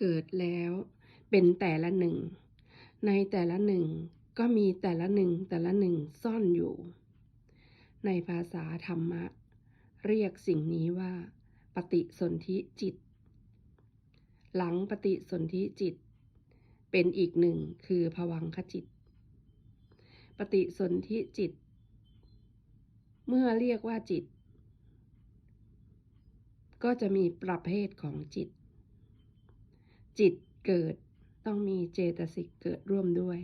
เกิดแล้วเป็นแต่ละหนึ่ง ในแต่ละหนึ่งก็มีแต่ละหนึ่งแต่ละหนึ่งซ่อนอยู่ ในภาษาธรรมะ เรียกสิ่งนี้ว่า ปฏิสนธิจิต หลังปฏิสนธิจิต เป็นอีกหนึ่งคือภวังคจิต ปฏิสนธิจิต เมื่อเรียกว่าจิต ก็จะมีประเภทของจิต จิตเกิดต้องมีเจตสิกเกิดร่วมด้วย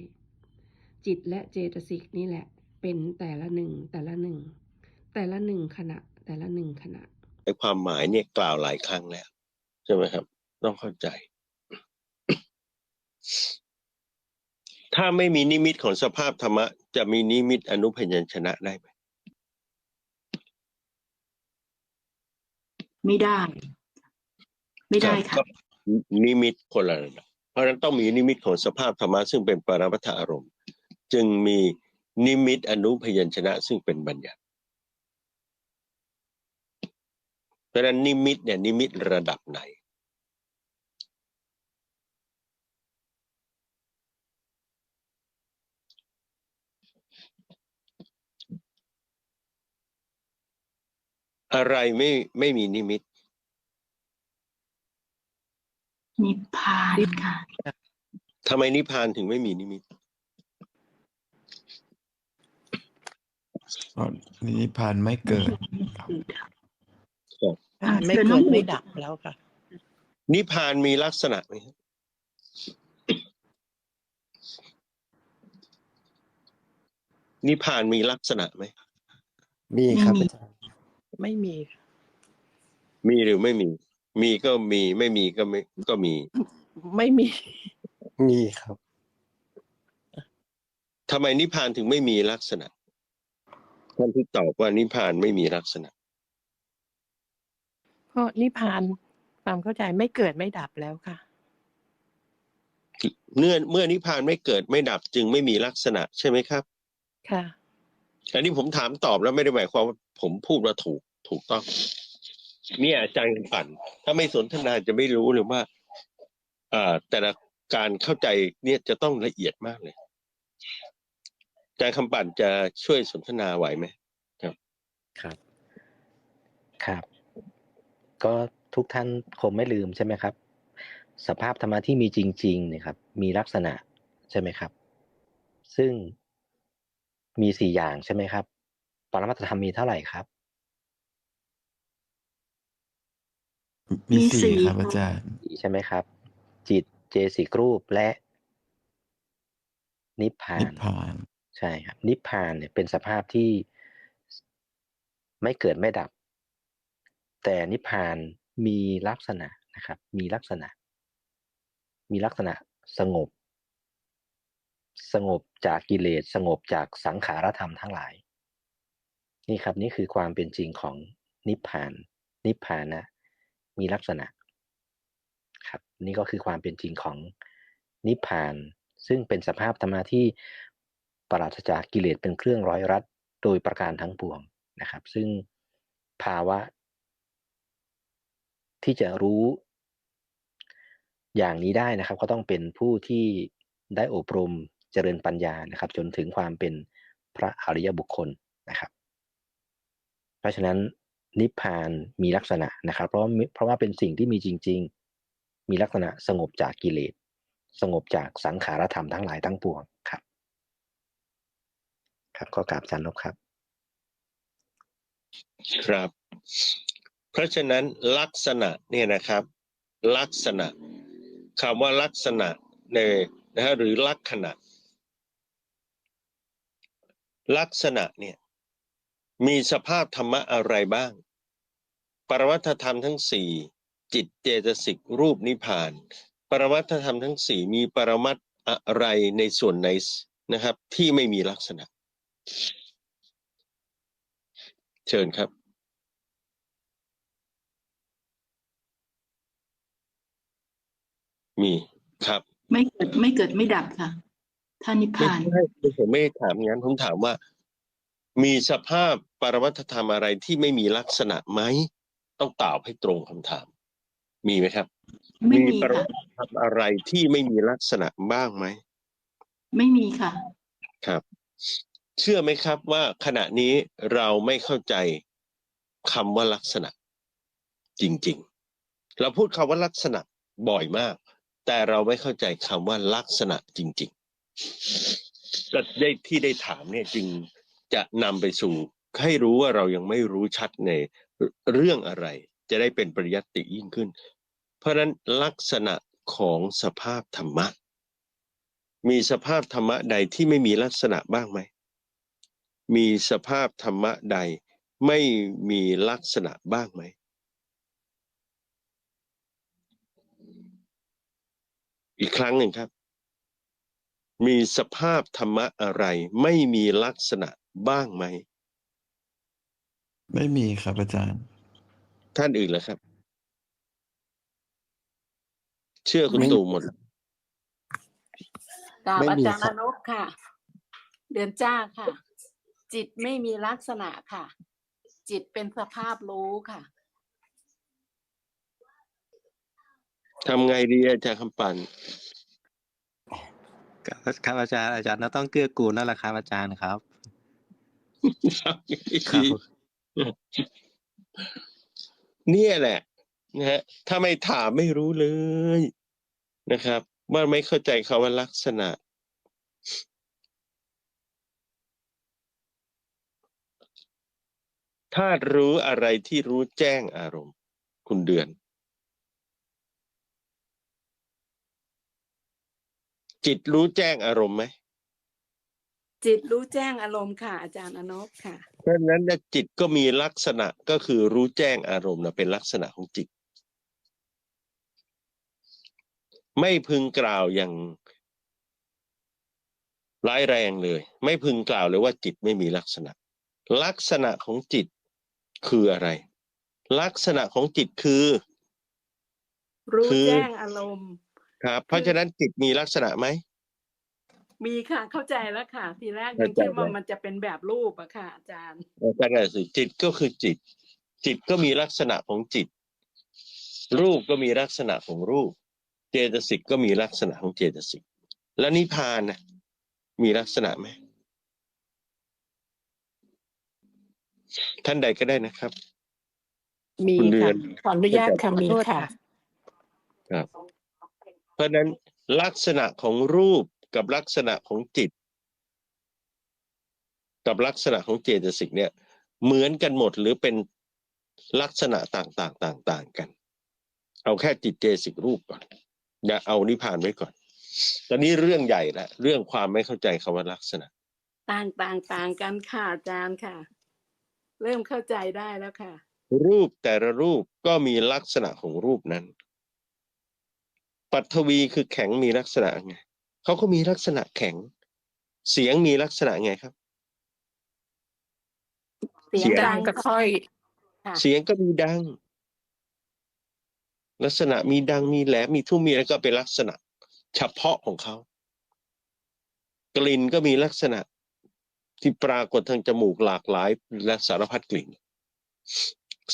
จิตและเจตสิกนี่แหละ เป็นแต่ละหนึ่งแต่ละหนึ่ง แต่ละหนึ่งขณะ แต่ละหนึ่งขณะไอ้ความหมายเนี่ยกล่าวหลายครั้งแล้ว ใช่ไหมครับ ต้องเข้าใจ ถ้าไม่มีนิมิตของสภาพธรรมะ จะมีนิมิตอนุพยัญชนะได้ไหมไม่ได้ ไม่ได้ค่ะก็ นิมิตคนละระดับเพราะฉะนั้นต้องมีนิมิตของสภาพธรรมะซึ่งเป็นปรมัตถอารมณ์ จึงมีนิมิตอนุพยัญชนะซึ่งเป็นบัญญัติเพราะฉะนั้นนิมิตเนี่ยนิมิตระดับไหนอะไรไม่ไม่มีนิมิต นิพพานค่ะ ทำไมนิพพานถึงไม่มีนิมิต อ๋อนิพพานไม่เกิดอ่าไม่เชิญน้เกิองดหมูไม่ดับแล้วค่ะ นิพพานมีลักษณะไหมครับนิพพานมีลักษณะไหม มีครับอาจารย์ไม่มีค่ะ มีหรือไม่มี มีก็มีไม่มีก็ไม่ก็มี ไม่มี มีครับ ทำไมนิพพานถึงไม่มีลักษณะ ท่านที่ตอบว่านิพพานไม่มีลักษณะ เพราะนิพพานความเข้าใจไม่เกิดไม่ดับแล้วค่ะ เมื่อเมื่อนิพพานไม่เกิดไม่ดับจึงไม่มีลักษณะ ใช่ไหมครับ ค่ะ อันนี้ผมถามตอบแล้วไม่ได้หมายความว่าผมพูดว่าถูกถูกต้อง เนี่ยอาจารย์ปั่นถ้าไม่สนทนาจะไม่รู้เลยว่าอ่าแต่ละการเข้าใจเนี่ยจะต้องละเอียดมากเลยอาจารย์คำปั่นจะช่วยสนทนาไหวไหมครับ ครับ ก็ทุกท่านคงไม่ลืมใช่ไหมครับ สภาพธรรมะที่มีจริงๆเนี่ยครับ มีลักษณะใช่ไหมครับ ซึ่งมีสี่อย่างใช่ไหมครับปรมัตถธรรมมีเท่าไหร่ครับ มีมีสี่สี่ครับ ค่ะ อาจารย์ ใช่ไหมครับ จิตเจสิกรูปและนิพพานินพพาน ใช่ครับ นิพพานเนี่ยเป็นสภาพที่ไม่เกิดไม่ดับ แต่นิพพานมีลักษณะนะครับ มีลักษณะ มีลักษณะสงบ สงบจากกิเลสสงบจากสังขารธรรมทั้งหลาย นี่ครับนี่คือความเป็นจริงของนิพพาน นิพพานะ มีลักษณะครับนี่ก็คือความเป็นจริงของนิพพาน ซึ่งเป็นสภาพธรรมะที่ปราศจากกิเลสเป็นเครื่องร้อยรัดโดยประการทั้งปวงนะครับ ซึ่งภาวะ ที่จะรู้อย่างนี้ได้นะครับ ก็ต้องเป็นผู้ที่ได้อบรมเจริญปัญญานะครับ จนถึงความเป็นพระอริยบุคคลนะครับ เพราะฉะนั้น นิพพานมีลักษณะนะครับ เพราะว่าเพราะว่าเป็นสิ่งที่มีจริง ๆ มีลักษณะสงบจากกิเลสสงบจากสังขารธรรมทั้งหลายทั้งปวงครับ ครับก็กราบอาจารย์ครับ ครับ เพราะฉะนั้นลักษณะเนี่ยนะครับ ลักษณะคำว่าลักษณะในนะฮะหรือลักษณะ ลักษณะเนี่ยมีสภาพธรรมะอะไรบ้าง ปรมัตถธรรมทั้งสี่จิตเจตสิกรูปนิพพาน ปรมัตถธรรมทั้งสี่มีปรมัตถ์อะไรในส่วนไหนนะครับ ที่ไม่มีลักษณะ เชิญครับมีครับ ไม่เกิดไม่เกิดไม่ดับค่ะถ้านิพไม่พานใช่ผมไม่ได้ถามงั้นผมถามว่า มีสภาพปรมัตถธรรมอะไรที่ไม่มีลักษณะไหม ต้องตอบให้ตรงคำถาม มีไหมครับ ไม่มีประค่ะวัติทำอะไรที่ไม่มีลักษณะบ้างไหม ไม่มีค่ะ ครับ เชื่อไหมครับว่าขณะนี้เราไม่เข้าใจคำว่าลักษณะ จริงๆ เราพูดคำว่าลักษณะบ่อยมาก แต่เราไม่เข้าใจคำว่าลักษณะจริงๆก็ได้ที่ได้ถามเนี่ยจึงจะนำไปสู่ให้รู้ว่าเรายังไม่รู้ชัดใน เรื่องอะไรจะได้เป็นปริยัติยิ่งขึ้น เพราะนั้นลักษณะของสภาพธรรมะ มีสภาพธรรมะใดที่ไม่มีลักษณะบ้างไหม มีสภาพธรรมะใดไม่มีลักษณะบ้างไหม อีกครั้งหนึ่งครับ มีสภาพธรรมะอะไรไม่มีลักษณะบ้างไหม ไม่มีครับอาจารย์ ท่านอื่นเหรอครับ เชื่อคุณไม่ตู่หมด กราบไม่อามีจารย์ครัอบ นุค่ะ เดือนจ้าค่ะ จิตไม่มีลักษณะค่ะ จิตเป็นสภาพรู้ค่ะ ทำไงดีอาจารย์คำปันครับครับอาจารย์อาจารย์เราต้องเกื้อกูลแล้วล่ะครับอาจารย์ครับ ทำไงครัดีบ เนี่ยแหละนะฮะถ้าไม่ถามไม่รู้เลยนะครับ ว่าไม่เข้าใจคาว่าลักษณะ ถ้ารู้อะไรที่รู้แจ้งอารมณ์ คุณเดือน จิตรู้แจ้งอารมณ์ไหมจิตรู้แจ้งอารมณ์ค่ะ อาจารย์อนุค่ะ เพราะฉะนั้นนะจิตก็มีลักษณะก็คือรู้แจ้งอารมณ์นะเป็นลักษณะของจิต ไม่พึงกล่าวอย่างร้ายแรงเลย ไม่พึงกล่าวเลยว่าจิตไม่มีลักษณะ ลักษณะของจิตคืออะไร ลักษณะของจิตคือ รู้คือแจ้งอารมณ์ ครับ เพราะฉะนั้นจิตมีลักษณะไหม มีค่ะเข้าใจแล้วค่ะ ทีแรกยัเข้างใจคิดว่าแล้วมันจะเป็นแบบรูปอะค่ะอาจารย์ก็ได้สิจิตก็คือจิต จิตก็มีลักษณะของจิต รูปก็มีลักษณะของรูป เจตสิกก็มีลักษณะของเจตสิกแล้วนิพพานนะมีลักษณะไหมท่านใดก็ได้นะครับ มีคุณเดือค่ะนขออนุญาตค่ะมีขอโทษค่ะค่ะครับเพราะฉะนั้นลักษณะของรูป กับลักษณะของจิต กับลักษณะของเจตสิกเนี่ย เหมือนกันหมดหรือเป็นลักษณะต่างๆต่าง ๆกัน เอาแค่จิตเจตสิกรูปก่อนอย่าเอานิพพานไว้ก่อน ตอนนี้เรื่องใหญ่ละเรื่องความไม่เข้าใจคำว่าลักษณะ ต่างต่างต่างกันค่ะอาจารย์ค่ะ เริ่มเข้าใจได้แล้วค่ะ รูปแต่ละรูปก็มีลักษณะของรูปนั้นปัทวีคือแข็งมีลักษณะไง เขาก็มีลักษณะแข็ง เสียงมีลักษณะไงครับ เสียงเสียงดัดังงก็ค่อยค่ะเสียงก็มีดัง ลักษณะมีดังมีแหลมมีทุ่มมีอะไรก็เป็นลักษณะ เฉพาะของเขา กลิ่นก็มีลักษณะที่ปรากฏทางจมูกหลากหลาย และสารพัดกลิ่น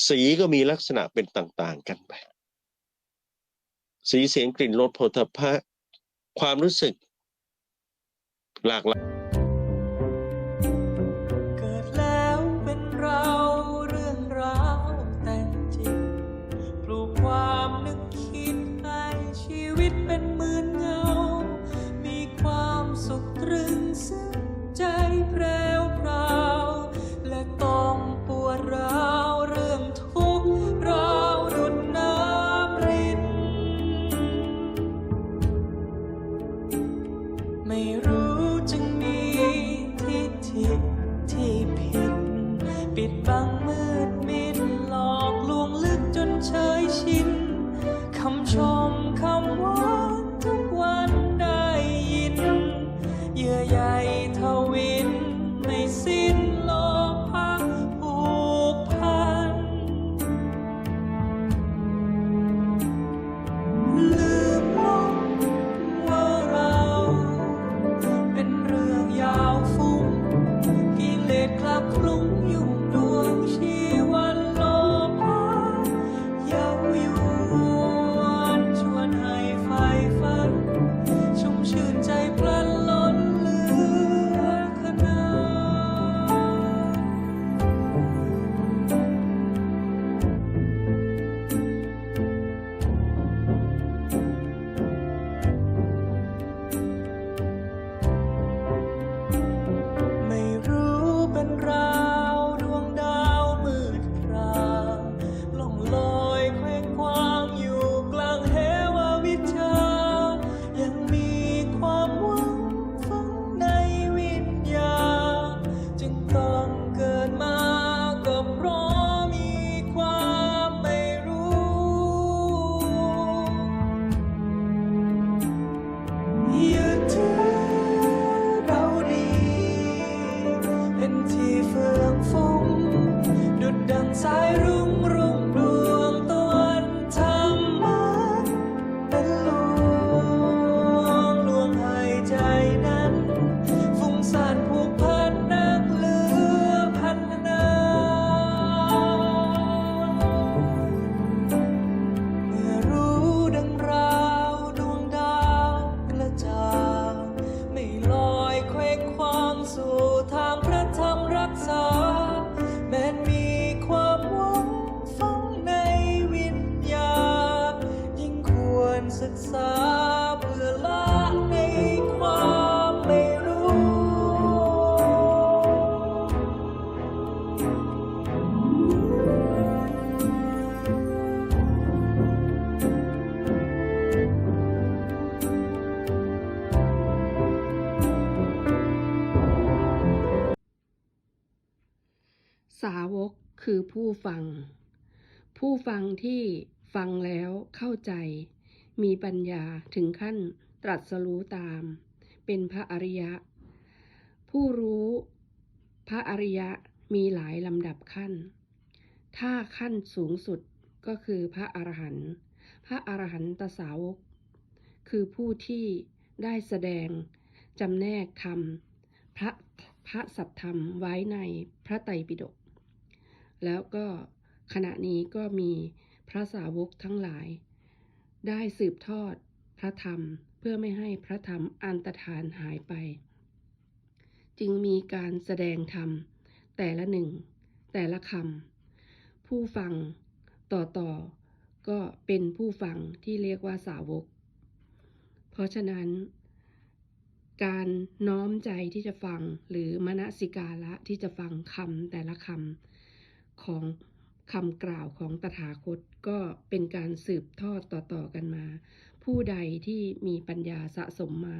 สีก็มีลักษณะเป็นต่าง ๆ กันไป สีเสียงกลิ่นรสโผฏฐัพพะ ความรู้สึกหลากหลาย ผู้ฟัง ผู้ฟังที่ฟังแล้วเข้าใจ มีปัญญาถึงขั้นตรัสรู้ตาม เป็นพระอริยะ ผู้รู้พระอริยะมีหลายลำดับขั้น ถ้าขั้นสูงสุดก็คือพระอรหันต์พระอรหันตสาวก คือผู้ที่ได้แสดงจำแนกธรรม พระพระสัทธรรมไว้ในพระไตรปิฎก แล้วก็ขณะนี้ก็มีพระสาวกทั้งหลาย ได้สืบทอดพระธรรมเพื่อไม่ให้พระธรรมอันตรธานหายไป จึงมีการแสดงธรรม แต่ละหนึ่ง แต่ละคำผู้ฟังต่อต่อก็เป็นผู้ฟังที่เรียกว่าสาวก เพราะฉะนั้น การน้อมใจที่จะฟังหรือมนสิการะที่จะฟังคำแต่ละคำ ของคำกล่าวของตถาคตก็เป็นการสืบทอดต่อๆกันมา ผู้ใดที่มีปัญญาสะสมมา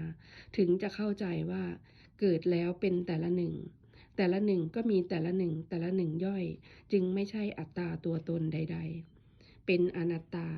ถึงจะเข้าใจว่าเกิดแล้วเป็นแต่ละหนึ่ง แต่ละหนึ่งก็มีแต่ละหนึ่งแต่ละหนึ่งย่อย จึงไม่ใช่อัตตาตัวตนใด ๆ เป็นอนัตตา